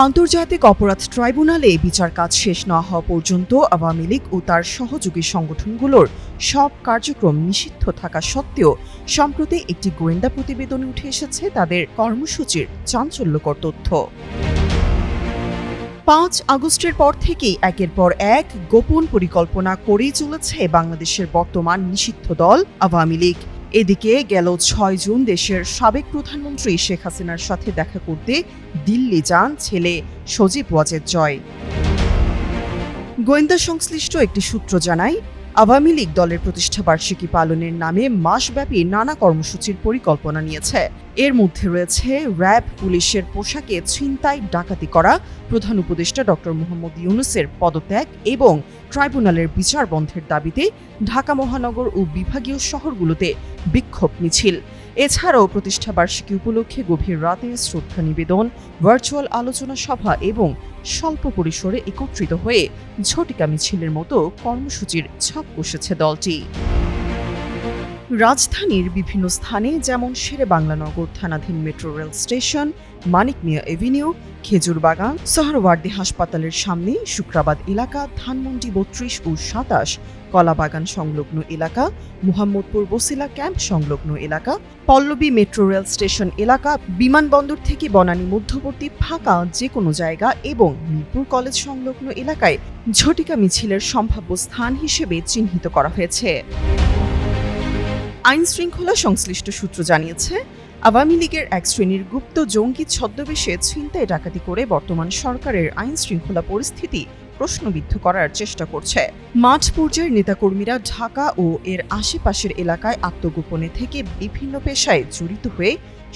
আন্তর্জাতিক অপরাধ ট্রাইব্যুনালে বিচার কাজ শেষ না হওয়া পর্যন্ত আওয়ামী লীগ ও তার সহযোগী সংগঠনগুলোর সব কার্যক্রম নিষিদ্ধ থাকা সত্ত্বেও সম্প্রতি একটি গোয়েন্দা প্রতিবেদনে উঠে এসেছে তাদের কর্মসূচির চাঞ্চল্যকর তথ্য। পাঁচ আগস্টের পর থেকেই একের পর এক গোপন পরিকল্পনা করেই চলেছে বাংলাদেশের বর্তমান নিষিদ্ধ দল আওয়ামী লীগ। এদিকে গেল ছয় জুন দেশের সাবেক প্রধানমন্ত্রী শেখ হাসিনার সাথে দেখা করতে দিল্লি যান ছেলে সজীব ওয়াজেদ জয়। গোয়েন্দা সংশ্লিষ্ট একটি সূত্র জানায় আওয়ামী লীগ দলের প্রতিষ্ঠা বার্ষিকী পালনের নামে মাসব্যাপী নানা কর্মসূচির পরিকল্পনা নিয়েছে। এর মধ্যে রয়েছে র্যাব, পুলিশের পোশাকে ছিনতাই, ডাকাতি করা, প্রধান উপদেষ্টা ডক্টর মোহাম্মদ ইউনুসের পদত্যাগ এবং ট্রাইব্যুনালের বিচার বন্ধের দাবিতে ঢাকা মহানগর ও বিভাগীয় শহরগুলোতে বিক্ষোভ মিছিল। এছাড়াও প্রতিষ্ঠা বার্ষিকী উপলক্ষে গভীর রাতে শ্রদ্ধা নিবেদন ভার্চুয়াল আলোচনা সভা এবং স্বল্প পরিসরে একত্রিত হয়ে ঝটিকা মিছিলের মতো কর্মসূচির ছাপ কষেছে দলটি। রাজধানীর বিভিন্ন স্থানে, যেমন শেরে বাংলানগর থানাধীন metro rail station Manik Mia avenue Khejurbagan Suhrawardy হাসপাতালের সামনে শুক্রাবাদ এলাকা, ধানমন্ডি বত্রিশ ও সাতাশ, কলাবাগান সংলগ্ন এলাকা, মোহাম্মদপুর বসিলা ক্যাম্প সংলগ্ন এলাকা, পল্লবী মেট্রো রেল স্টেশন এলাকা, বিমানবন্দর থেকে বনানী মধ্যবর্তী ফাঁকা যে কোনো জায়গা এবং মিরপুর কলেজ সংলগ্ন এলাকায় ঝটিকা মিছিলের সম্ভাব্য স্থান হিসেবে চিহ্নিত করা হয়েছে। আইন শৃঙ্খলা সংশ্লিষ্ট সূত্র জানিয়েছে, আওয়ামী লীগের এক শ্রেণির গুপ্ত জঙ্গি ছদ্মবেশে ছিনতাই ডাকাতি করে বর্তমান সরকারের আইন শৃঙ্খলা পরিস্থিতি প্রশ্নবিদ্ধ করার চেষ্টা করছে। মাঠ পর্যায়ের নেতাকর্মীরা ঢাকা ও এর আশেপাশের এলাকায় আত্মগোপনে থেকে বিভিন্ন পেশায় জড়িত হয়ে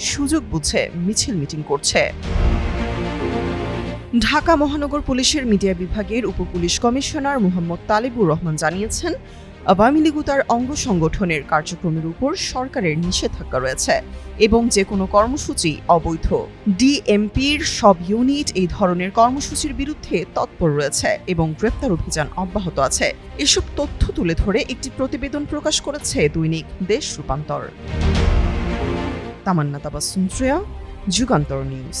সুযোগ বুঝে মিছিল মিটিং করছে। ঢাকা মহানগর পুলিশের মিডিয়া বিভাগের উপপুলিশ কমিশনার মোহাম্মদ তালেবুর রহমান জানিয়েছেন আওয়ামী লীগ তার অঙ্গ সংগঠনের কার্যক্রমের উপর সরকারের নিষেধাজ্ঞা রয়েছে এবং যে কোনো কর্মসূচি অবৈধ। ডিএমপির সব ইউনিট এই ধরনের কর্মসূচির বিরুদ্ধে তৎপর রয়েছে এবং গ্রেপ্তার অভিযান অব্যাহত আছে। এসব তথ্য তুলে ধরে একটি প্রতিবেদন প্রকাশ করেছে দৈনিক দেশ রূপান্তর। তামান্না তাবাসুম শ্রেয়া, যুগান্তর নিউজ।